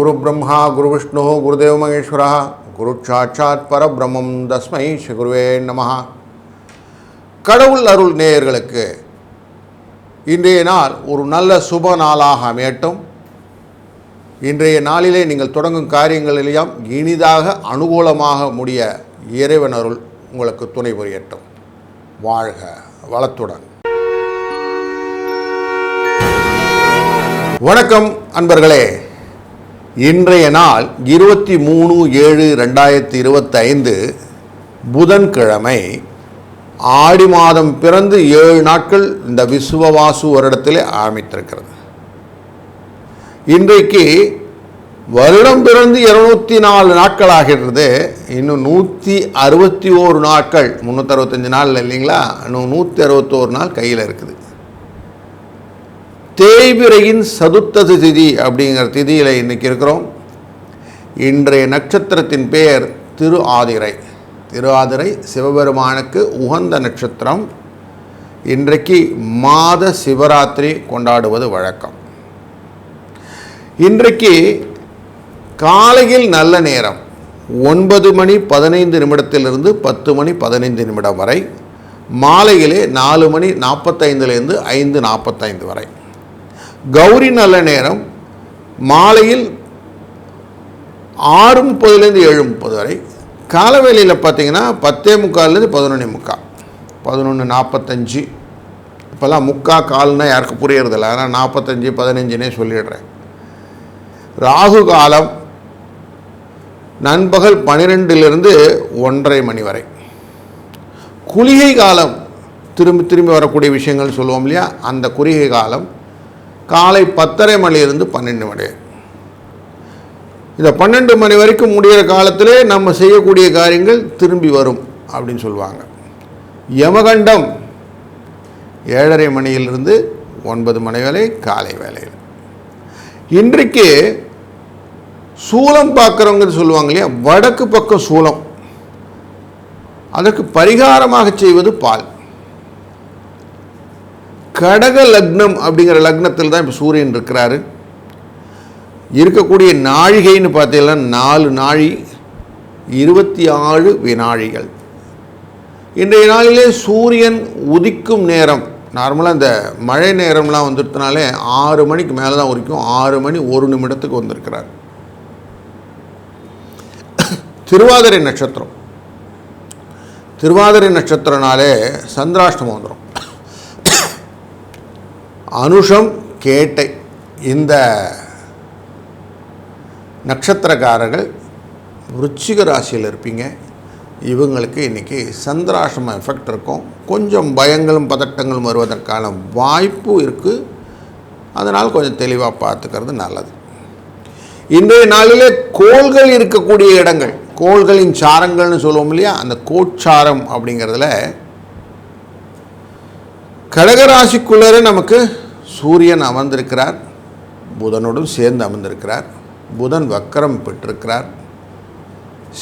குரு பிரம்மா குரு விஷ்ணு குருதேவ மகேஸ்வரா குரு சாட்சாத் பரபிரம்மம் தஸ்மை ஸ்ரீ குருவே நமஹா கடவுள் அருள் நேயர்களுக்கு இன்றைய நாள் ஒரு நல்ல சுப நாளாக அமையட்டும். இன்றைய நாளிலே நீங்கள் தொடங்கும் காரியங்களிலேயும் இனிதாக அனுகூலமாக முடிய இறைவன் அருள் உங்களுக்கு துணை புரியட்டும். வாழ்க வளத்துடன். வணக்கம் அன்பர்களே. இன்றைய நாள் இருபத்தி மூணு ஏழு ரெண்டாயிரத்தி இருபத்தைந்து புதன்கிழமை. ஆடி மாதம் பிறந்து ஏழு நாட்கள் இந்த விசுவவாசு வருடத்திலே ஆரம்பித்திருக்கிறது. இன்றைக்கு வருடம் பிறந்து இருநூத்தி நாலு நாட்கள் ஆகிறது இன்னும் நூற்றி அறுபத்தி ஓரு நாட்கள். முந்நூற்றறுபத்தஞ்சு நாள் இல்லைங்களா? இன்னும் நூற்றி அறுபத்தோரு நாள் கையில் இருக்குது. தேய்பிரையின் சதுர்த்தது திதி அப்படிங்கிற திதியில் இன்றைக்கி இருக்கிறோம். இன்றைய நட்சத்திரத்தின் பெயர் திரு ஆதிரை திரு ஆதிரை சிவபெருமானுக்கு உகந்த நட்சத்திரம். இன்றைக்கு மாத சிவராத்திரி கொண்டாடுவது வழக்கம். இன்றைக்கு காலையில் நல்ல நேரம். ஒன்பது மணி பதினைந்து நிமிடத்திலிருந்து பத்து மணி பதினைந்து நிமிடம் வரை. மாலையிலே நாலு மணி நாற்பத்தைந்துலேருந்து ஐந்து நாற்பத்தைந்து வரை. கௌரி நல்ல நேரம் மாலையில் ஆறு முப்பதுலேருந்து ஏழு முப்பது வரை. காலவேளையில் பார்த்தீங்கன்னா பத்தே முக்கால்லேருந்து பதினொன்று முக்கால் பதினொன்று நாற்பத்தஞ்சு. இப்போல்லாம் முக்கா கால்னால் யாருக்கு புரியறதில்ல. ஆனால் நாற்பத்தஞ்சு பதினஞ்சுனே சொல்லிடுறேன். ராகு காலம் நண்பகல் பனிரெண்டுலேருந்து ஒன்றரை மணி வரை. குளிகை காலம் திரும்பி திரும்பி வரக்கூடிய விஷயங்கள் சொல்லுவோம் இல்லையா? அந்த குளிகை காலம் காலை பத்தரை மணிலிருந்து பன்னெண்டு மணி. இந்த பன்னெண்டு மணி வரைக்கும் முடிகிற காலத்திலே நம்ம செய்யக்கூடிய காரியங்கள் திரும்பி வரும் அப்படின்னு சொல்லுவாங்க. யமகண்டம் ஏழரை மணியிலிருந்து ஒன்பது மணி வரை காலை வேலையில் இன்றைக்கு சூலம் பார்க்குறவங்க சொல்லுவாங்க இல்லையா? வடக்கு பக்கம் சூலம் அதற்கு பரிகாரமாக செய்வது பால். கடக லக்னம் அப்படிங்கிற லக்னத்தில் தான் இப்போ சூரியன் இருக்கிறாரு. இருக்கக்கூடிய நாழிகைன்னு பார்த்தீங்கன்னா நாலு நாழி இருபத்தி ஆறு வினாழிகள் இன்றைய நாளிலே சூரியன் உதிக்கும் நேரம் நார்மலாக இந்த மழை நேரம்லாம் வந்துட்டனாலே ஆறு மணிக்கு மேலே தான் உரிக்கும் ஆறு மணி ஒரு நிமிடத்துக்கு வந்திருக்கிறார். திருவாதிரை நட்சத்திரம். திருவாதிரை நட்சத்திரனாலே சந்திராஷ்டமம் வந்துடும் அனுஷம் கேட்டை. இந்த நட்சத்திரக்காரர்கள் விருச்சிக ராசியில் இருப்பீங்க. இவங்களுக்கு இன்றைக்கி சந்திராசிரம எஃபெக்ட் இருக்கும். கொஞ்சம் பயங்களும் பதட்டங்களும் வருவதற்கான வாய்ப்பு இருக்குது அதனால் கொஞ்சம் தெளிவாக பார்த்துக்கிறது நல்லது. இன்றைய நாளிலே கோள்கள் இருக்கக்கூடிய இடங்கள். கோள்களின் சாரங்கள்னு சொல்லுவோம் இல்லையா? அந்த கோட்சாரம் அப்படிங்கிறதுல கடகராசிக்குள்ளே நமக்கு சூரியன் அமர்ந்திருக்கிறார் புதனோடும் சேர்ந்து அமர்ந்திருக்கிறார் புதன் வக்கரம் பெற்றிருக்கிறார்.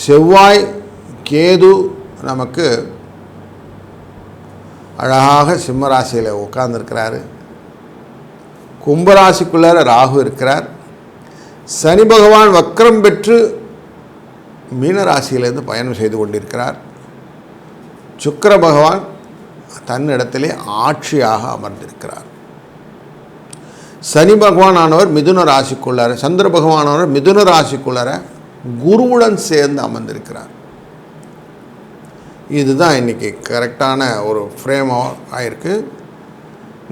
செவ்வாய் கேது நமக்கு அழகாக சிம்மராசியில் உட்கார்ந்துருக்கிறாரு. கும்பராசிக்குள்ளார ராகு இருக்கிறார். சனி பகவான் வக்கரம் பெற்று மீனராசியிலிருந்து பயணம் செய்து கொண்டிருக்கிறார். சுக்கர பகவான் தன்னிடத்திலே ஆட்சியாக அமர்ந்திருக்கிறார். சனி பகவான் ஆனவர் மிதுன ராசிக்குள்ளார சந்திர பகவானவர் மிதுன ராசிக்குள்ளார குருவுடன் சேர்ந்து அமர்ந்திருக்கிறார். இதுதான் இன்றைக்கி கரெக்டான ஒரு ஃப்ரேம் ஆயிருக்கு.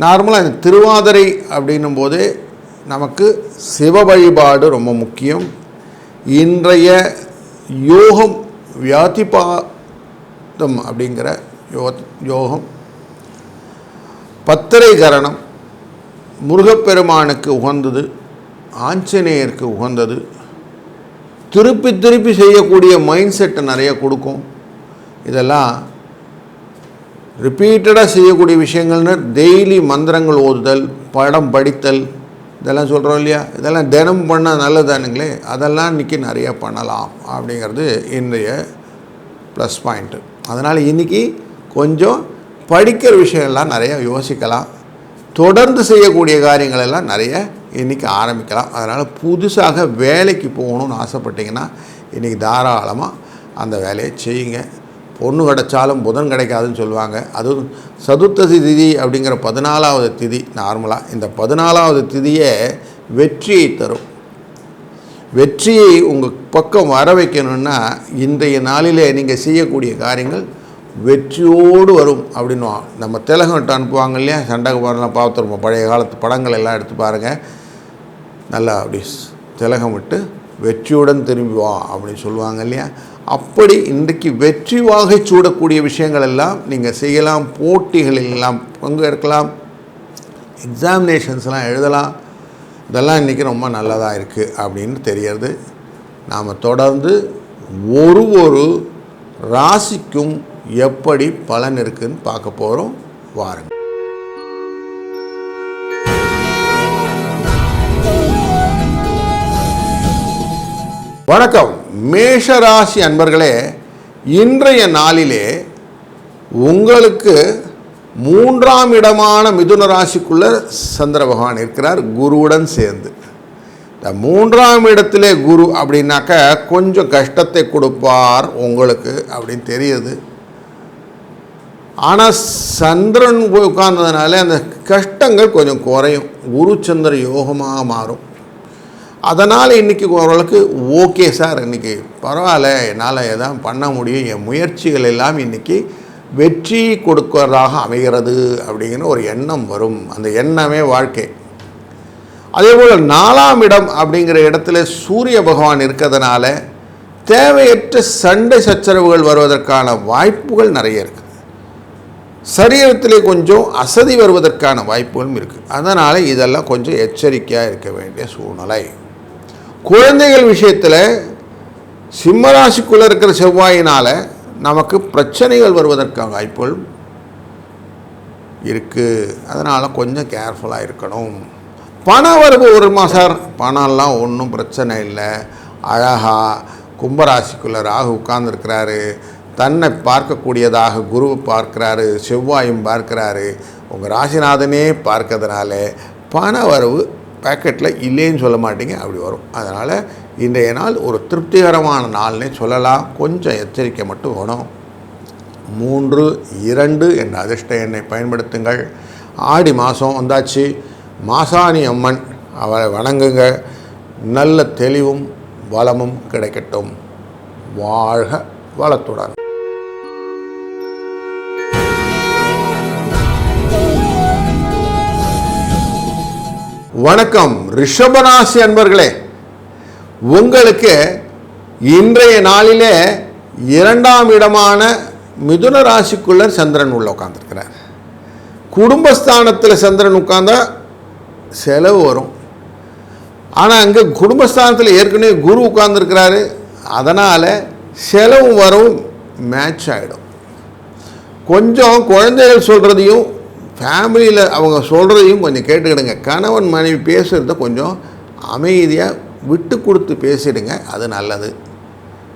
நார்மலாக இந்த திருவாதிரை அப்படின்னும் போது நமக்கு சிவ வழிபாடு ரொம்ப முக்கியம். இன்றைய யோகம் வியாதிபாதம் அப்படிங்கிற யோ யோகம். பத்திரை கரணம் முருகப்பெருமானுக்கு உகந்தது ஆஞ்சநேயருக்கு உகந்தது. திருப்பி திருப்பி செய்யக்கூடிய மைண்ட் செட்டை நிறைய கொடுக்கும். இதெல்லாம் ரிப்பீட்டடாக செய்யக்கூடிய விஷயங்கள்னு டெய்லி மந்திரங்கள் ஓதுதல் படம் படித்தல் இதெல்லாம் சொல்கிறோம் இல்லையா? இதெல்லாம் தினம் பண்ணால் நல்லதானுங்களே அதெல்லாம் இன்றைக்கி நிறைய பண்ணலாம் அப்படிங்கிறது இன்றைய ப்ளஸ் பாயிண்ட்டு அதனால் இன்றைக்கி கொஞ்சம் படிக்கிற விஷயம்லாம் நிறைய யோசிக்கலாம். தொடர்ந்து செய்யக்கூடிய காரியங்கள் எல்லாம் நிறைய இன்றைக்கி ஆரம்பிக்கலாம். அதனால் புதுசாக வேலைக்கு போகணும்னு ஆசைப்பட்டீங்கன்னா இன்றைக்கி தாராளமாக அந்த வேலையை செய்யுங்க. பொண்ணு கிடைச்சாலும் புதன் கிடைக்காதுன்னு சொல்லுவாங்க. அதுவும் சதுர்த்தசி திதி அப்படிங்கிற பதினாலாவது திதி நார்மலாக இந்த பதினாலாவது திதியை வெற்றியை தரும். வெற்றியை உங்கள் பக்கம் வர வைக்கணும்னா இன்றைய நாளிலே நீங்கள் செய்யக்கூடிய காரியங்கள் வெற்றியோடு வரும் அப்படின்னுவான் நம்ம திலகம்ட்டு அனுப்புவாங்க இல்லையா? சண்டக பாடலாம் பார்த்துருப்போம். பழைய காலத்து படங்கள் எல்லாம் எடுத்து பாருங்கள் நல்லா அப்படி திலகம் விட்டு வெற்றியுடன் திரும்பி வா அப்படின்னு சொல்லுவாங்க இல்லையா? அப்படி இன்றைக்கு வெற்றி வாகை சூடக்கூடிய விஷயங்கள் எல்லாம் நீங்கள் செய்யலாம். போட்டிகளில் எல்லாம் பங்கேற்கலாம். எக்ஸாமினேஷன்ஸ்லாம் எழுதலாம். இதெல்லாம் இன்றைக்கி ரொம்ப நல்லதாக இருக்குது அப்படின்னு தெரியறது. நாம் தொடர்ந்து ஒரு ஒரு ராசிக்கும் எப்படி பலன் இருக்குன்னு பார்க்க போகிறோம் வாருங்க. வணக்கம். மேஷராசி அன்பர்களே இன்றைய நாளிலே உங்களுக்கு மூன்றாம் இடமான மிதுன ராசிக்குள்ளே சந்திர பகவான் இருக்கிறார். குருவுடன் சேர்ந்து. இந்த மூன்றாம் இடத்திலே குரு அப்படின்னாக்க கொஞ்சம் கஷ்டத்தை கொடுப்பார் உங்களுக்கு அப்படின்னு தெரியுது. ஆனால் சந்திரன் போய் உட்கார்ந்ததுனால அந்த கஷ்டங்கள் கொஞ்சம் குறையும். குரு சந்திர யோகமாக மாறும். அதனால் இன்றைக்கி ஓரளவுக்கு ஓகே சார் இன்றைக்கி பரவாயில்ல. என்னால் எதாவது பண்ண முடியும். என் முயற்சிகள் எல்லாம் இன்றைக்கி வெற்றி கொடுக்கறதாக அமைகிறது அப்படிங்கிற ஒரு எண்ணம் வரும். அந்த எண்ணமே வாழ்க்கை. அதே போல் நாலாம் இடம் அப்படிங்கிற இடத்துல சூரிய பகவான் இருக்கிறதுனால தேவையற்ற சண்டை சச்சரவுகள் வருவதற்கான வாய்ப்புகள் நிறைய இருக்குது சரீரத்திலே கொஞ்சம் அசதி வருவதற்கான வாய்ப்புகளும் இருக்குது அதனால் இதெல்லாம் கொஞ்சம் எச்சரிக்கையாக இருக்க வேண்டிய சூழ்நிலை. குழந்தைகள் விஷயத்தில் சிம்மராசிக்குள்ளே இருக்கிற செவ்வாயினால் நமக்கு பிரச்சனைகள் வருவதற்கான வாய்ப்புகள் இருக்குது அதனால் கொஞ்சம் கேர்ஃபுல்லாக இருக்கணும். பண வரவு வருமா சார் பணம்லாம் ஒன்றும் பிரச்சனை இல்லை. அழகாக கும்பராசிக்குள்ளே ராகு உட்கார்ந்துருக்கிறாரு. தன்னை பார்க்கக்கூடியதாக குரு பார்க்கிறாரு செவ்வாயும் பார்க்கிறாரு. உங்கள் ராசிநாதனே பார்க்கறதுனால பண வரவு பேக்கெட்டில் இல்லைன்னு சொல்ல மாட்டீங்க அப்படி வரும். அதனால் இன்றைய நாள் ஒரு திருப்திகரமான நாள்னே சொல்லலாம். கொஞ்சம் எச்சரிக்கை மட்டும் வேணும். மூன்று இரண்டு என்ற அதிர்ஷ்ட எண்ணை பயன்படுத்துங்கள். ஆடி மாதம் வந்தாச்சு. மாசாணி அம்மன் அவளை வணங்குங்க. நல்ல தெளிவும் வளமும் கிடைக்கட்டும். வாழ்க வளத்துடன். வணக்கம் ரிஷபராசி அன்பர்களே. உங்களுக்கு இன்றைய நாளிலே இரண்டாம் இடமான மிதுன ராசிக்குள்ள சந்திரன் உள்ள உட்காந்துருக்கிறார் குடும்பஸ்தானத்தில் சந்திரன் உட்கார்ந்தா செலவு வரும். ஆனால் அங்கே குடும்பஸ்தானத்தில் ஏற்கனவே குரு உட்கார்ந்துருக்கிறாரு. அதனால் செலவு வரவும் மேட்ச் ஆகிடும் கொஞ்சம் குழந்தைகள் சொல்கிறதையும் ஃபேமிலியில் அவங்க சொல்கிறதையும் கொஞ்சம் கேட்டுக்கிடுங்க. கணவன் மனைவி பேசுகிறத கொஞ்சம் அமைதியாக விட்டு கொடுத்து பேசிடுங்க. அது நல்லது.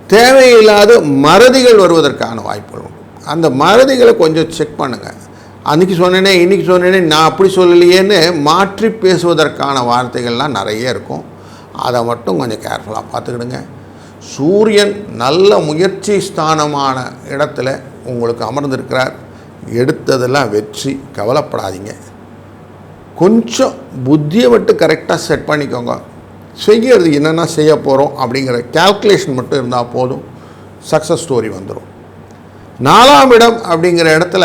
தேவையில்லாத மறதிகள் வருவதற்கான வாய்ப்புகள் உண்டு. அந்த மறதிகளை கொஞ்சம் செக் பண்ணுங்கள் அன்றைக்கி சொன்னேனே இன்றைக்கி சொன்னேனே நான் அப்படி சொல்லலையேன்னு மாற்றி பேசுவதற்கான வார்த்தைகள்லாம் நிறைய இருக்கும். அதை மட்டும் கொஞ்சம் கேர்ஃபுல்லாக பார்த்துக்கிடுங்க. சூரியன் நல்ல முயற்சி ஸ்தானமான இடத்துல உங்களுக்கு அமர்ந்திருக்கிறார். எடுத்ததெல்லாம் வெற்றி. கவலைப்படாதீங்க. கொஞ்சம் புத்தியை மட்டும் கரெக்டாக செட் பண்ணிக்கோங்க. செய்கிறது என்னென்ன செய்ய போகிறோம் அப்படிங்கிற கால்குலேஷன் மட்டும் இருந்தால் போதும். சக்ஸஸ் ஸ்டோரி வந்துடும் நாலாம் இடம் அப்படிங்கிற இடத்துல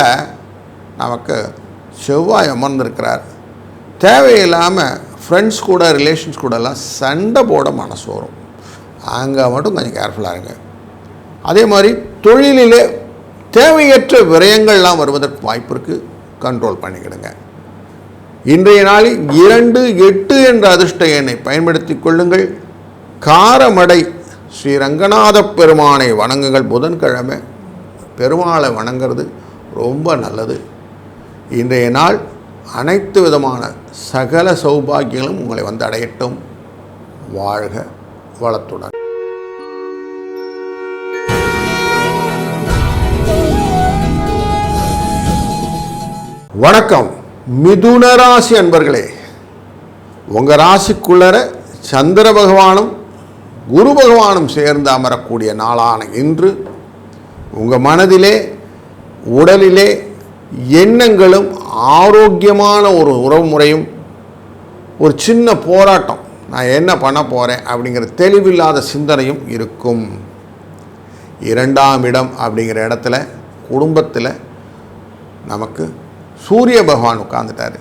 நமக்கு செவ்வாய் அமர்ந்திருக்கிறார். தேவையில்லாமல் ஃப்ரெண்ட்ஸ் கூட ரிலேஷன்ஸ் கூடலாம் சண்டை போட மனசு வரும். அங்கே மட்டும் கொஞ்சம் கேர்ஃபுல்லாக இருங்க. அதே மாதிரி தொழிலிலே தேவையற்ற விரயங்கள்லாம் வருவதற்கு வாய்ப்பு இருக்குது கண்ட்ரோல் பண்ணிக்கிடுங்க. இன்றைய நாளில் இரண்டு எட்டு என்ற அதிர்ஷ்ட எண்ணை பயன்படுத்தி கொள்ளுங்கள். காரமடை ஸ்ரீ ரங்கநாத பெருமானை வணங்குங்கள். புதன்கிழமை பெருமாளை வணங்குறது ரொம்ப நல்லது. இன்றைய நாள் அனைத்து விதமான சகல சௌபாகியங்களும் உங்களை வந்து அடையட்டும். வாழ்க வளத்துடன். வணக்கம். மிதுன ராசி அன்பர்களே உங்கள் ராசிக்குள்ளர சந்திர பகவானும் குரு பகவானும் சேர்ந்து அமரக்கூடிய நாளான இன்று உங்கள் மனதிலே உடலிலே எண்ணங்களும் ஆரோக்கியமான ஒரு உறவுமுறையும் ஒரு சின்ன போராட்டம் நான் என்ன பண்ண போகிறேன் அப்படிங்கிற தெளிவில்லாத சிந்தனையும் இருக்கும். இரண்டாம் இடம் அப்படிங்கிற இடத்துல குடும்பத்தில் நமக்கு சூரிய பகவான் உட்கார்ந்துட்டார்.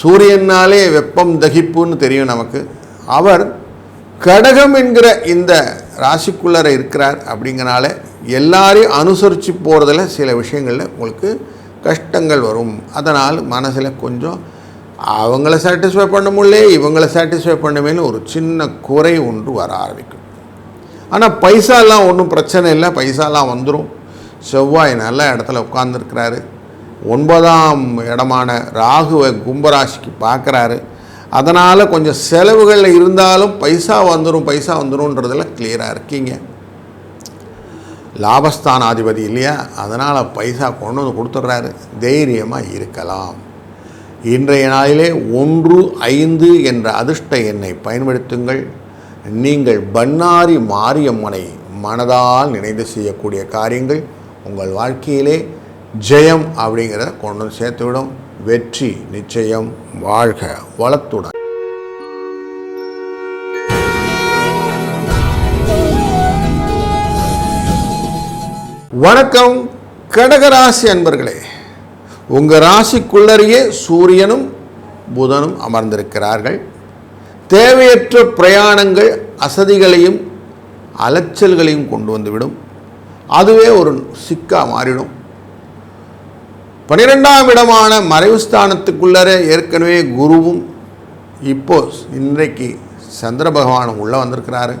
சூரியனாலே வெப்பம் தகிப்புன்னு தெரியும் நமக்கு. அவர் கடகம் என்கிற இந்த ராசிக்குள்ளர இருக்கிறார் அப்படிங்கிறனால எல்லாரையும் அனுசரித்து போகிறதுல சில விஷயங்களில் உங்களுக்கு கஷ்டங்கள் வரும். அதனால் மனசில் கொஞ்சம் அவங்கள சாட்டிஸ்ஃபை பண்ண முடியல இவங்கள சாட்டிஸ்ஃபை பண்ணமேனு ஒரு சின்ன குறை ஒன்று வர ஆரம்பிக்கும். ஆனால் பைசாலாம் ஒன்றும் பிரச்சனை இல்லை பைசாலாம் வந்துடும் செவ்வாய் நல்ல இடத்துல உட்காந்துருக்கிறாரு ஒன்பதாம் இடமான ராகுவை கும்பராசிக்கு பார்க்குறாரு. அதனால் கொஞ்சம் செலவுகள் இருந்தாலும் பைசா வந்துடும் பைசா வந்துடும்ன்றதில் கிளியராக இருக்கீங்க. லாபஸ்தானாதிபதி இல்லையா? அதனால் பைசா கொண்டு வந்து கொடுத்துட்றாரு. தைரியமாக இருக்கலாம். இன்றைய நாளிலே ஒன்று ஐந்து என்ற அதிர்ஷ்ட எண்ணை பயன்படுத்துங்கள். நீங்கள் பண்ணாரி மாரியம்மனை மனதால் நினைந்து செய்யக்கூடிய காரியங்கள் உங்கள் வாழ்க்கையிலே ஜெயம் அப்படிங்கிறத கொண்டு வந்து சேர்த்துவிடும். வெற்றி நிச்சயம். வாழ்க வளத்துடன். வணக்கம். கடகராசி அன்பர்களே உங்கள் ராசிக்குள்ளரையே சூரியனும் புதனும் அமர்ந்திருக்கிறார்கள். தேவையற்ற பிரயாணங்கள் அசதிகளையும் அலைச்சல்களையும் கொண்டு வந்துவிடும் அதுவே ஒரு சிக்கா மாறிடும். பனிரெண்டாம் இடமான மறைவுஸ்தானத்துக்குள்ளே ஏற்கனவே குருவும் இப்போ இன்றைக்கு சந்திர பகவானும் உள்ளே வந்திருக்கிறாரு.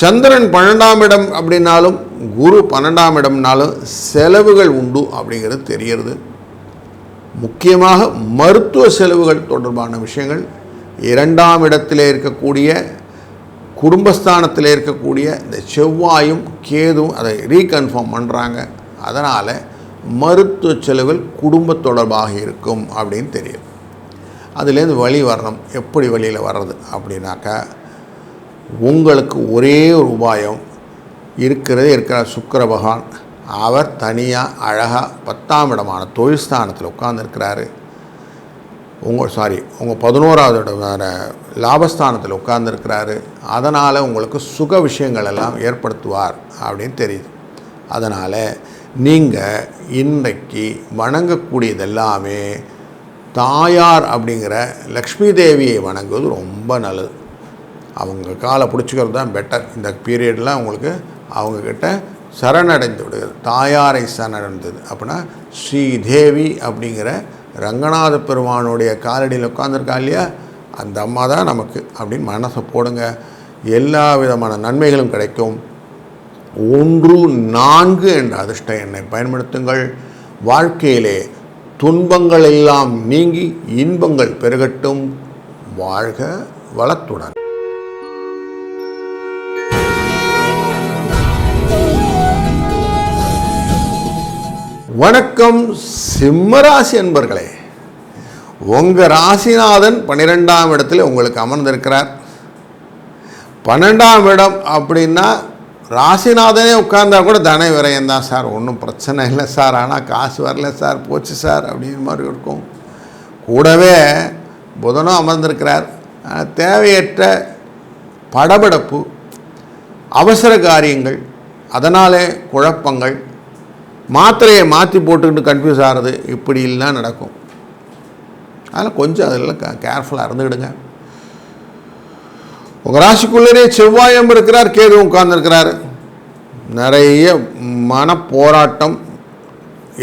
சந்திரன் பன்னெண்டாம் இடம் அப்படின்னாலும் குரு பன்னெண்டாம் இடம்னாலும் செலவுகள் உண்டு அப்படிங்கிறது தெரிகிறது. முக்கியமாக மருத்துவ செலவுகள் தொடர்பான விஷயங்கள் இரண்டாம் இடத்தில் இருக்கக்கூடிய குடும்பஸ்தானத்தில் இருக்கக்கூடிய இந்த செவ்வாயும் கேதும் அதை ரீகன்ஃபார்ம் பண்ணுறாங்க அதனால் மருத்துவ செலவுகள் குடும்ப தொடர்பாக இருக்கும் அப்படின்னு தெரியும். அதுலேருந்து வழி வரணும். எப்படி வழியில் வர்றது அப்படின்னாக்கா உங்களுக்கு ஒரே ஒரு உபாயம் இருக்கிறதே இருக்கிற சுக்கர பகவான். அவர் தனியாக அழகாக பத்தாம் இடமான தொழில் ஸ்தானத்தில் உட்கார்ந்துருக்கிறாரு. உங்கள் சாரி உங்கள் பதினோராவது இடமான லாபஸ்தானத்தில் உட்கார்ந்துருக்கிறாரு. அதனால் உங்களுக்கு சுக விஷயங்கள் எல்லாம் ஏற்படுத்துவார் அப்படின்னு தெரியுது. அதனால் நீங்கள் இன்றைக்கு வணங்கக்கூடியது எல்லாமே தாயார் அப்படிங்கிற லக்ஷ்மி தேவியை வணங்குவது ரொம்ப நல்லது. அவங்க காலை பிடிச்சிக்கிறது தான் பெட்டர் இந்த பீரியடில் உங்களுக்கு அவங்கக்கிட்ட சரணடைந்து விடுகிறது. தாயாரை சரணடைந்தது அப்படின்னா ஸ்ரீதேவி அப்படிங்கிற ரங்கநாத பெருமானுடைய காலடியில் உட்காந்துருக்கா இல்லையா? அந்த அம்மா தான் நமக்கு அப்படின்னு மனசை போடுங்க. எல்லா விதமான நன்மைகளும் கிடைக்கும். ஒன்று நான்கு என்ற அதிர்ஷ்ட எண்ணை பயன்படுத்துங்கள். வாழ்க்கையிலே துன்பங்கள் எல்லாம் நீங்கி இன்பங்கள் பெருகட்டும். வாழ்க வளத்துடன். வணக்கம் சிம்மராசி என்பர்களே உங்கள் ராசிநாதன் பன்னிரெண்டாம் இடத்துல உங்களுக்கு அமர்ந்திருக்கிறார். பன்னெண்டாம் இடம் அப்படின்னா ராசிநாதனே உட்கார்ந்தா கூட தன விரயம் தான் சார். ஒன்றும் பிரச்சனை இல்லை சார். ஆனால் காசு வரல சார். போச்சு சார் அப்படிங்கிற மாதிரி இருக்கும். கூடவே புதனும் அமர்ந்திருக்கிறார். தேவையற்ற படபடப்பு அவசர காரியங்கள் அதனாலே குழப்பங்கள் மாத்திரையை மாற்றி போட்டுக்கிட்டு கன்ஃபியூஸ் ஆகிறது இப்படிலாம் நடக்கும். அதனால் கொஞ்சம் அதில் கேர்ஃபுல்லாக இருந்துக்கிடுங்க. உங்கள் ராசிக்குள்ளேயே செவ்வாயம் இருக்கிறார் கேது உட்கார்ந்துருக்கிறார். நிறைய மன போராட்டம்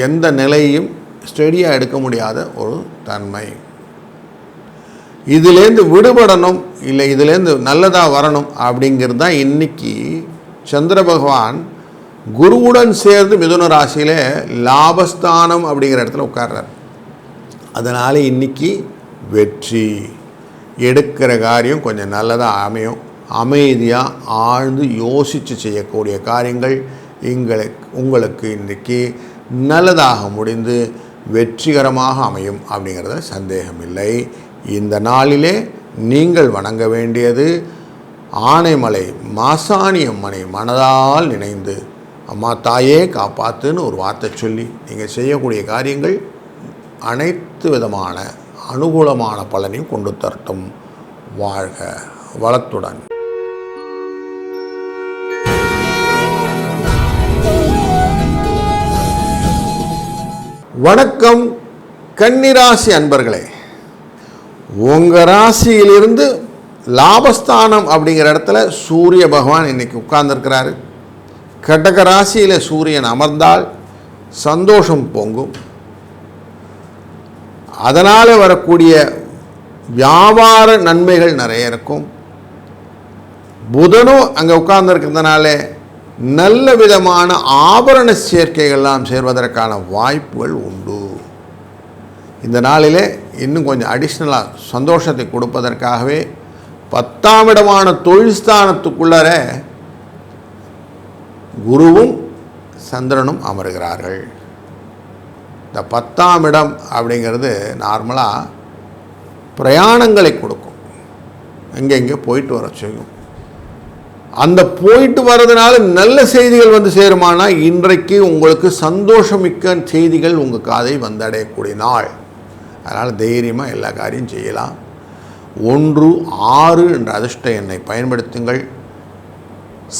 எந்த நிலையும் ஸ்டெடியாக எடுக்க முடியாத ஒரு தன்மை. இதுலேருந்து விடுபடணும் இல்லை இதுலேருந்து நல்லதாக வரணும் அப்படிங்கிறது தான் இன்னைக்கு சந்திர பகவான் குருவுடன் சேர்ந்து மிதுன ராசியிலே லாபஸ்தானம் அப்படிங்கிற இடத்துல உட்கார்றார். அதனால் இன்னைக்கு வெற்றி. எடுக்கிற காரியம் கொஞ்சம் நல்லதாக அமையும். அமைதியாக ஆழ்ந்து யோசித்து செய்யக்கூடிய காரியங்கள் எங்களுக்கு உங்களுக்கு இன்றைக்கி நல்லதாக முடிந்து வெற்றிகரமாக அமையும் அப்படிங்கிறத சந்தேகமில்லை. இந்த நாளிலே நீங்கள் வணங்க வேண்டியது ஆனைமலை மாசாணி அம்மனை மனதால் நினைந்து அம்மா தாயே காப்பாத்துன்னு ஒரு வார்த்தை சொல்லி நீங்கள் செய்யக்கூடிய காரியங்கள் அனைத்து விதமான அனுகூலமான பலனையும் கொண்டு தரட்டும். வாழ்க வளத்துடன். வணக்கம் கன்னிராசி அன்பர்களே. உங்கள் ராசியிலிருந்து லாபஸ்தானம் அப்படிங்கிற இடத்துல சூரிய பகவான் இன்றைக்கி உட்கார்ந்துருக்கிறாரு. கடக ராசியில் சூரியன் அமர்ந்தால் சந்தோஷம் பொங்கும். அதனால் வரக்கூடிய வியாபார நன்மைகள் நிறைய இருக்கும். புதனும் அங்கே உட்கார்ந்துருக்கிறதுனால நல்ல விதமான ஆபரண சேர்க்கைகள்லாம் சேர்வதற்கான வாய்ப்புகள் உண்டு. இந்த நாளிலே இன்னும் கொஞ்சம் அடிஷ்னலாக சந்தோஷத்தை கொடுப்பதற்காகவே பத்தாம் இடமான தொழில்ஸ்தானத்துக்குள்ளர குருவும் சந்திரனும் அமர்கிறார்கள். இந்த பத்தாம் இடம் அப்படிங்கிறது நார்மலாக பிரயாணங்களை கொடுக்கும். எங்கெங்கே போயிட்டு வர செய்யும். அந்த போயிட்டு வர்றதுனால நல்ல செய்திகள் வந்து சேருமானா இன்றைக்கு உங்களுக்கு சந்தோஷமிக்க செய்திகள் உங்கள் காதை வந்தடையக்கூடிய நாள். அதனால் தைரியமாக எல்லா காரியம் செய்யலாம். ஒன்று ஆறு என்ற அதிர்ஷ்ட எண்ணை பயன்படுத்துங்கள்.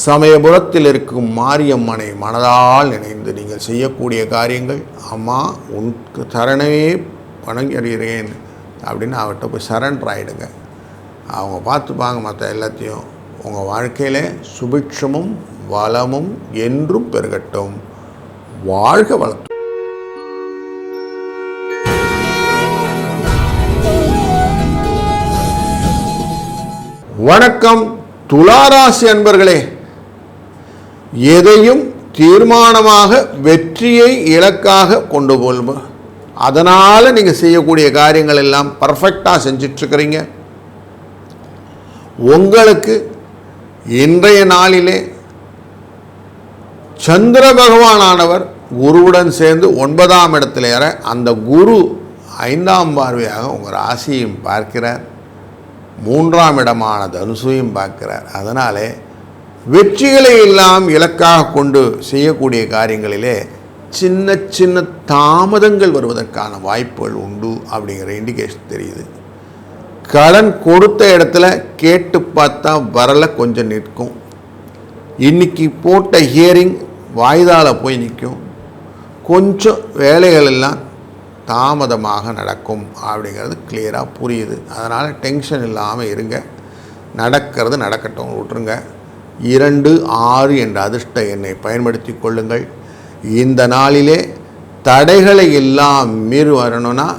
சமயபுரத்தில் இருக்கும் மாரியம்மனை மனதால் நினைந்து நீங்கள் செய்யக்கூடிய காரியங்கள் அம்மா உனக்கு சரணமே வணங்கி அறிகிறேன் அப்படின்னு அவர்கிட்ட போய் சரண்டர் ஆகிடுங்க அவங்க பார்த்துப்பாங்க மற்ற எல்லாத்தையும். உங்கள் வாழ்க்கையில் சுபிக்ஷமும் வளமும் என்றும் பெருகட்டும். வாழ்க வளர்த்து வணக்கம். துளாராசி அன்பர்களே. எதையும் தீர்மானமாக வெற்றியை இலக்காக கொண்டு போல்ப அதனால் நீங்கள் செய்யக்கூடிய காரியங்கள் எல்லாம் பர்ஃபெக்டாக செஞ்சிட்ருக்கிறீங்க. உங்களுக்கு இன்றைய நாளிலே சந்திர பகவானானவர் குருவுடன் சேர்ந்து ஒன்பதாம் இடத்துல ஏற அந்த குரு ஐந்தாம் பார்வையாக உங்கள் ராசியையும் பார்க்கிறார். மூன்றாம் இடமான தனுசையும் பார்க்கிறார். அதனாலே வெற்றிகளை எல்லாம் இலக்காக கொண்டு செய்யக்கூடிய காரியங்களிலே சின்ன சின்ன தாமதங்கள் வருவதற்கான வாய்ப்புகள் உண்டு அப்படிங்கிற இண்டிகேஷன் தெரியுது. கடன் கொடுத்த இடத்துல கேட்டு பார்த்தா வரல கொஞ்சம் நிற்கும். இன்னைக்கு போட்ட ஹியரிங் வாய்தால் போய் நிற்கும். கொஞ்சம் வேலைகள் எல்லாம் தாமதமாக நடக்கும் அப்படிங்கிறது கிளியராக புரியுது. அதனால் டென்ஷன் இல்லாமல் இருங்க. நடக்கிறது நடக்கட்டும் விட்டுருங்க. இரண்டு ஆறு என்ற அதிர்ஷ்ட எண்ணை பயன்படுத்தி கொள்ளுங்கள். இந்த நாளிலே தடைகளை எல்லாம் மீறி வரணும்னா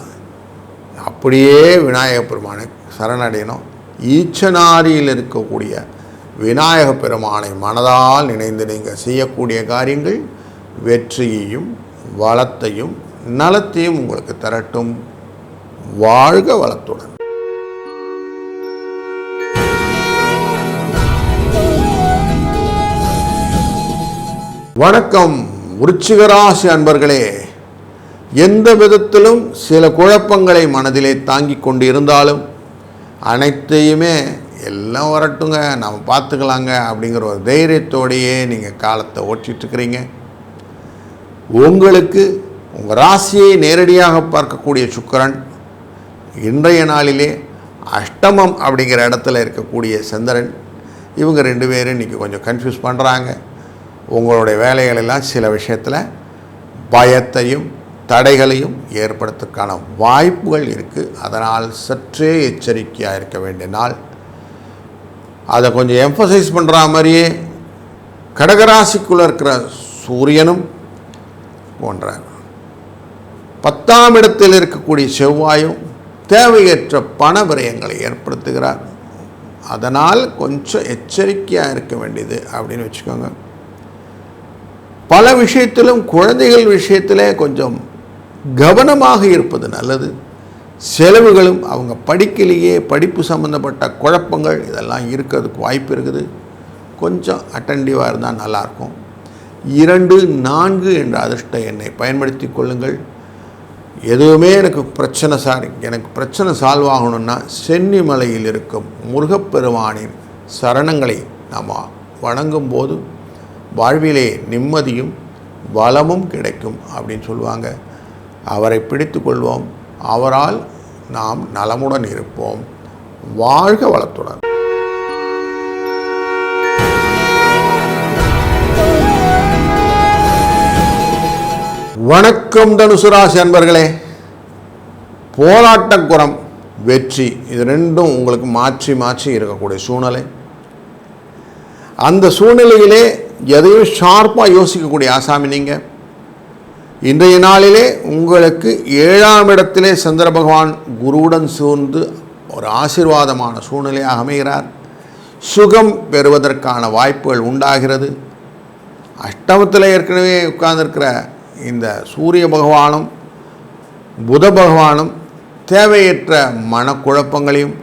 அப்படியே விநாயகப் பெருமானை சரணடையணும். ஈச்சனாரியில் இருக்கக்கூடிய விநாயக பெருமானை மனதால் நினைந்து நீங்கள் செய்யக்கூடிய காரியங்கள் வெற்றியையும் வளத்தையும் நலத்தையும் உங்களுக்கு தரட்டும். வாழ்க வளத்துடன். வணக்கம் விருச்சிகராசி அன்பர்களே. எந்த விதத்திலும் சில குழப்பங்களை மனதிலே தாங்கிக் கொண்டு இருந்தாலும் அனைத்தையுமே எல்லாம் வரட்டுங்க நம்ம பார்த்துக்கலாங்க அப்படிங்கிற ஒரு தைரியத்தோடையே நீங்கள் காலத்தை ஓட்டிகிட்ருக்கிறீங்க உங்களுக்கு உங்கள் ராசியை நேரடியாக பார்க்கக்கூடிய சுக்கரன் இன்றைய நாளிலே அஷ்டமம் அப்படிங்கிற இடத்துல இருக்கக்கூடிய சந்திரன். இவங்க ரெண்டு பேரும் இன்றைக்கி கொஞ்சம் கன்ஃபியூஸ் பண்ணுறாங்க உங்களுடைய வேலைகளெல்லாம் சில விஷயத்தில் பயத்தையும் தடைகளையும் ஏற்படுத்துக்கான வாய்ப்புகள் இருக்குது அதனால் சற்றே எச்சரிக்கையாக இருக்க வேண்டிய நாள். அதை கொஞ்சம் எம்ஃபசைஸ் பண்ணுற மாதிரியே கடகராசிக்குள்ளே இருக்கிற சூரியனும் போன்ற பத்தாம் இடத்தில் இருக்கக்கூடிய செவ்வாயும் தேவையற்ற பண விரயங்களை ஏற்படுத்துகிறார். அதனால் கொஞ்சம் எச்சரிக்கையாக இருக்க வேண்டியது அப்படின்னு வச்சுக்கோங்க. பல விஷயத்திலும் குழந்தைகள் விஷயத்திலே கொஞ்சம் கவனமாக இருப்பது நல்லது. செலவுகளும் அவங்க படிக்கலையே படிப்பு சம்மந்தப்பட்ட குழப்பங்கள் இதெல்லாம் இருக்கிறதுக்கு வாய்ப்பு இருக்குது. கொஞ்சம் அட்டன்டிவாக இருந்தால் நல்லாயிருக்கும். இரண்டு நான்கு என்ற அதிர்ஷ்ட எண்ணை பயன்படுத்தி கொள்ளுங்கள். எதுவுமே எனக்கு பிரச்சனை சார் எனக்கு பிரச்சனை சால்வ் ஆகணும்னா சென்னிமலையில் இருக்கும் முருகப்பெருமானின் சரணங்களை நாம் வணங்கும் போது வாழ்விலே நிம்மதியும் வளமும் கிடைக்கும் அப்படின்னு சொல்லுவாங்க. அவரை பிடித்து கொள்வோம். அவரால் நாம் நலமுடன் இருப்போம். வாழ்க வளத்துடன். வணக்கம் தனுசு ராசி அன்பர்களே. போராட்டக்குறம் வெற்றி இது ரெண்டும் உங்களுக்கு மாற்றி மாற்றி இருக்கக்கூடிய சூழ்நிலை. அந்த சூழ்நிலையிலே எதையும் ஷார்ப்பாக யோசிக்கக்கூடிய ஆசாமி நீங்கள் இன்றைய நாளிலே உங்களுக்கு ஏழாம் இடத்திலே சந்திர பகவான் குருவுடன் சூழ்ந்து ஒரு ஆசீர்வாதமான சூழ்நிலையாக அமைகிறார். சுகம் பெறுவதற்கான வாய்ப்புகள் உண்டாகிறது. அஷ்டமத்தில் ஏற்கனவே உட்கார்ந்துருக்கிற இந்த சூரிய பகவானும் புத பகவானும் தேவையற்ற மனக்குழப்பங்களையும்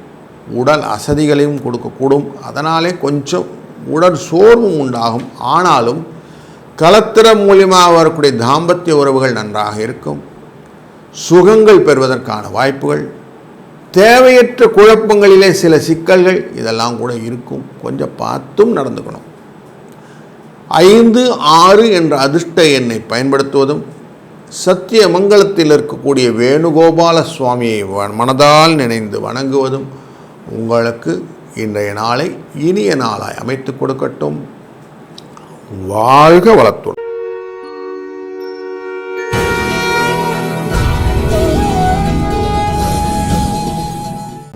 உடல் அசதிகளையும் கொடுக்கக்கூடும். அதனாலே கொஞ்சம் உடல் சோர்வும் உண்டாகும். ஆனாலும் கலத்திரம் மூலியமாக வரக்கூடிய தாம்பத்திய உறவுகள் நன்றாக இருக்கும். சுகங்கள் பெறுவதற்கான வாய்ப்புகள் தேவையற்ற குழப்பங்களிலே சில சிக்கல்கள் இதெல்லாம் கூட இருக்கும். கொஞ்சம் பார்த்தும் நடந்துக்கணும். ஐந்து ஆறு என்ற அதிர்ஷ்ட எண்ணை பயன்படுத்துவதும் சத்திய மங்கலத்தில் இருக்கக்கூடிய வேணுகோபால சுவாமியை வ- மனதால் நினைந்து வணங்குவதும் உங்களுக்கு இன்றைய நாளை இனிய நாளாய் அமைத்து கொடுக்கட்டும். வாழ்க வளத்துடன்.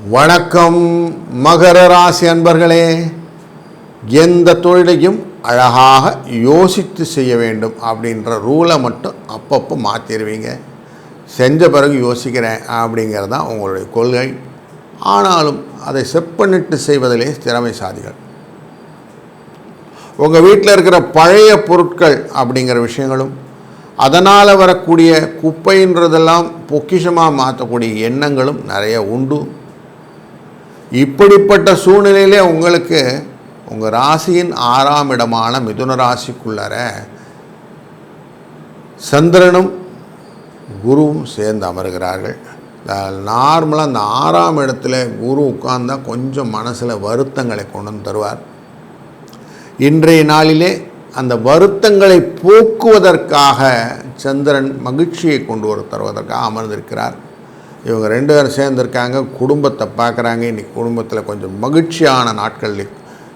வணக்கம் மகர ராசி அன்பர்களே. எந்த தொழிலையும் அழகாக யோசித்து செய்ய வேண்டும் அப்படின்ற ரூலை மட்டும் அப்பப்போ மாற்றிடுவீங்க செஞ்ச பிறகு யோசிக்கிறேன் அப்படிங்கிறது தான் உங்களுடைய கொள்கை. ஆனாலும் அதை செப்பனிட்டு செய்வதிலே திறமைசாலிகள். உங்கள் வீட்டில் இருக்கிற பழைய பொருட்கள் அப்படிங்கிற விஷயங்களும் அதனால் வரக்கூடிய குப்பைன்றதெல்லாம் பொக்கிஷமாக மாற்றக்கூடிய எண்ணங்களும் நிறைய உண்டு. இப்படிப்பட்ட சூழ்நிலையிலே உங்களுக்கு உங்கள் ராசியின் ஆறாம் இடமான மிதுன ராசிக்குள்ளர சந்திரனும் குருவும் சேர்ந்து அமர்கிறார்கள். நார்மலாக அந்த ஆறாம் இடத்துல குரு உட்கார்ந்தா கொஞ்சம் மனசில் வருத்தங்களை கொண்டு வந்து தருவார். இன்றைய நாளிலே அந்த வருத்தங்களை போக்குவதற்காக சந்திரன் மகிழ்ச்சியை கொண்டு வர தருவதற்காக அமர்ந்திருக்கிறார். இவங்க ரெண்டு பேரும் சேர்ந்துருக்காங்க குடும்பத்தை பார்க்குறாங்க. இன்றைக்கி குடும்பத்தில் கொஞ்சம் மகிழ்ச்சியான நாட்கள்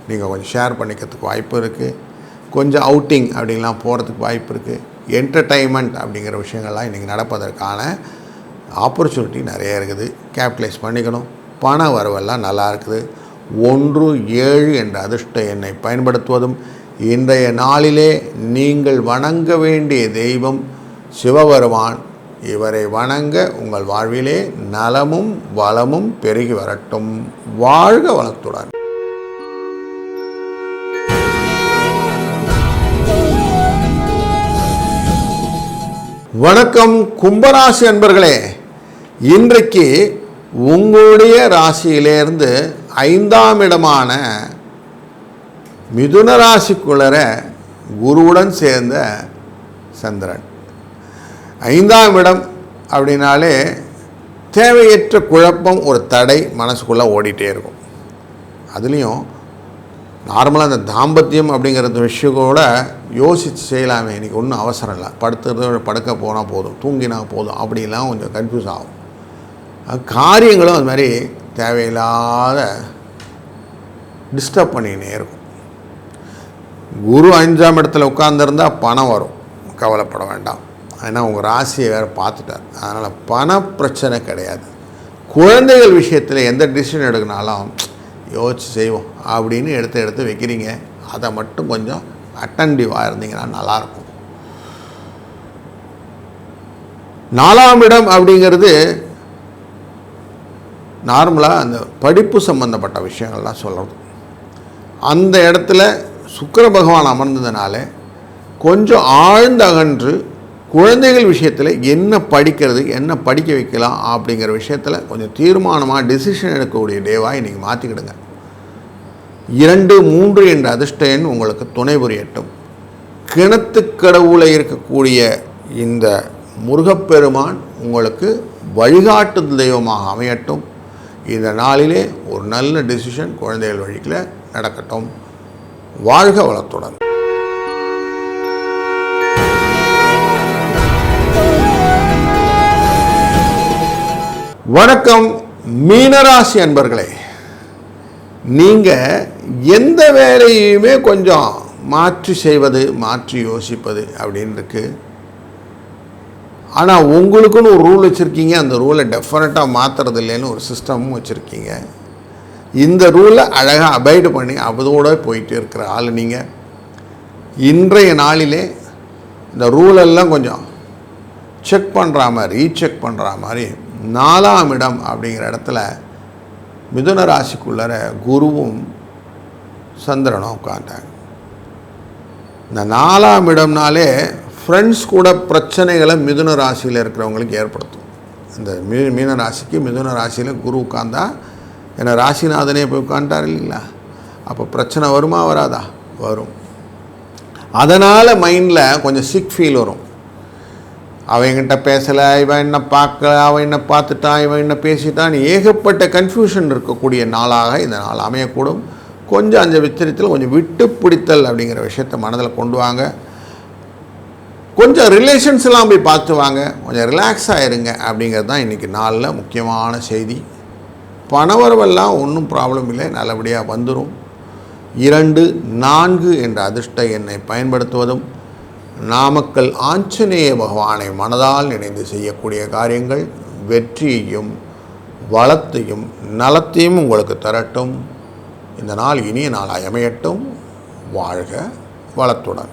நீங்கள் கொஞ்சம் ஷேர் பண்ணிக்கிறதுக்கு வாய்ப்பு இருக்குது கொஞ்சம் அவுட்டிங் அப்படின்லாம் போகிறதுக்கு வாய்ப்பு இருக்குது என்டர்டைன்மெண்ட் அப்படிங்கிற விஷயங்கள்லாம் இன்றைக்கி நடப்பதற்கான ஆப்பர்ச்சுனிட்டி நிறைய இருக்குது. கேபிட்டலைஸ் பண்ணிக்கணும். பண வரவெல்லாம் நல்லா இருக்குது. ஒன்று ஏழு என்ற அதிர்ஷ்ட எண்ணை பயன்படுத்துவதும் இன்றைய நாளிலே நீங்கள் வணங்க வேண்டிய தெய்வம் சிவபெருமான். இவரை வணங்க உங்கள் வாழ்விலே நலமும் வளமும் பெருகி வரட்டும். வாழ்க வளத்துடன். வணக்கம் கும்பராசி அன்பர்களே. இன்றைக்கு உங்களுடைய ராசியிலேருந்து ஐந்தாம் இடமான மிதுன ராசிக்குளர குருவுடன் சேர்ந்த சந்திரன். ஐந்தாம் இடம் அப்படின்னாலே தேவையற்ற குழப்பம் ஒரு தடை மனசுக்குள்ளே ஓடிட்டே இருக்கும். அதுலேயும் நார்மலாக அந்த தாம்பத்தியம் அப்படிங்கிற விஷயம் கூட யோசித்து செய்யலாமே. இன்றைக்கி ஒன்றும் அவசரம் இல்லை. படுத்துறது படுக்க போனால் போதும் தூங்கினா போதும் அப்படிலாம் கொஞ்சம் கன்ஃபியூஸ் ஆகும். காரியங்களும் அது மாதிரி தேவையில்லாத டிஸ்டர்ப் பண்ணிக்கினே இருக்கும். குரு அஞ்சாம் இடத்துல உட்காந்துருந்தால் பணம் வரும். கவலைப்பட வேண்டாம். ஏன்னா உங்கள் ராசியை வேறு பார்த்துட்டார். அதனால் பண பிரச்சனை கிடையாது. குழந்தைகள் விஷயத்தில் எந்த டிசிஷன் எடுக்கினாலும் யோசிச்சு செய்வோம். அப்படின்னு எடுத்து எடுத்து வைக்கிறீங்க. அதை மட்டும் கொஞ்சம் அட்டன்டிவாக இருந்தீங்கன்னா நல்லாயிருக்கும். நாலாம் இடம் அப்படிங்கிறது நார்மலாக அந்த படிப்பு சம்மந்தப்பட்ட விஷயங்கள்லாம் சொல்கிறது அந்த இடத்துல சுக்கிர பகவான் அமர்ந்ததுனால கொஞ்சம் ஆழ்ந்த அகன்று குழந்தைகள் விஷயத்தில் என்ன படிக்கிறது என்ன படிக்க வைக்கலாம் அப்படிங்கிற விஷயத்தில் கொஞ்சம் தீர்மானமாக டெசிஷன் எடுக்கக்கூடிய டேவாக இன்றைக்கி மாற்றிக்கிடுங்க இரண்டு மூன்று என்ற அதிர்ஷ்ட எண் உங்களுக்கு துணை புரியட்டும். கிணத்து கடவுளை இருக்கக்கூடிய இந்த முருகப்பெருமான் உங்களுக்கு வழிகாட்டு தெய்வமாக அமையட்டும். இந்த நாளிலே ஒரு நல்ல டெசிஷன் குழந்தைகள் வழியில் நடக்கட்டும். வாழ்க வளத்துடன். வணக்கம் மீனராசி அன்பர்களே. நீங்கள் எந்த வேலையுமே கொஞ்சம் மாற்றி செய்வது மாற்றி யோசிப்பது அப்படின்னு இருக்கு ஆனால் உங்களுக்குன்னு ஒரு ரூல் வச்சுருக்கீங்க அந்த ரூலை டெஃபினட்டாக மாற்றுறது இல்லைன்னு ஒரு சிஸ்டமும் வச்சுருக்கீங்க. இந்த ரூலை அழகாக அபாய்டு பண்ணி அதோட போயிட்டு இருக்கிற ஆள் நீங்கள் இன்றைய நாளிலே இந்த ரூலெல்லாம் கொஞ்சம் செக் பண்ணுற மாதிரி ரீசெக் பண்ணுற மாதிரி நாலாம் இடம் அப்படிங்கிற இடத்துல மிதுன ராசிக்குள்ளர குருவும் சந்திரனும் உட்காந்தாங்க இந்த நாலாம் இடம்னாலே ஃப்ரெண்ட்ஸ் கூட பிரச்சனைகளை மிதுன ராசியில் இருக்கிறவங்களுக்கு ஏற்படுத்தும். இந்த மீ மீன ராசிக்கு மிதுன ராசியில் குரு உட்காந்தா ஏன்னா ராசிநாதனே போய் உட்காந்துட்டார் இல்லைங்களா? அப்போ பிரச்சனை வருமா வராதா? வரும். அதனால் மைண்டில் கொஞ்சம் சிக் ஃபீல் வரும். அவன் என்கிட்ட பேசலை இவன் என்ன பார்க்கல அவன் என்ன பார்த்துட்டான் இவன் என்ன பேசிட்டான் ஏகப்பட்ட கன்ஃபியூஷன் இருக்கக்கூடிய நாளாக இந்த நாள் அமையக்கூடும். கொஞ்சம் அந்த வித்திரத்தில் கொஞ்சம் விட்டு பிடித்தல் அப்படிங்கிற விஷயத்தை மனதில் கொண்டு வாங்க. கொஞ்சம் ரிலேஷன்ஸ்லாம் போய் பார்த்து வாங்க. கொஞ்சம் ரிலாக்ஸ் ஆயிருங்க அப்படிங்கிறது தான் இன்றைக்கி நாளில் முக்கியமான செய்தி. பணவரவெல்லாம் ஒன்றும் ப்ராப்ளம் இல்லை. நல்லபடியாக வந்துடும் இரண்டு நான்கு என்ற அதிர்ஷ்ட எண்ணை பயன்படுத்துவதும் நாமக்கல் ஆஞ்சநேய பகவானை மனதால் நினைந்து செய்யக்கூடிய காரியங்கள் வெற்றியையும் வளத்தையும் நலத்தையும் உங்களுக்கு தரட்டும். இந்த நாள் இனிய நாளாக அமையட்டும். வாழ்க வளத்துடன்.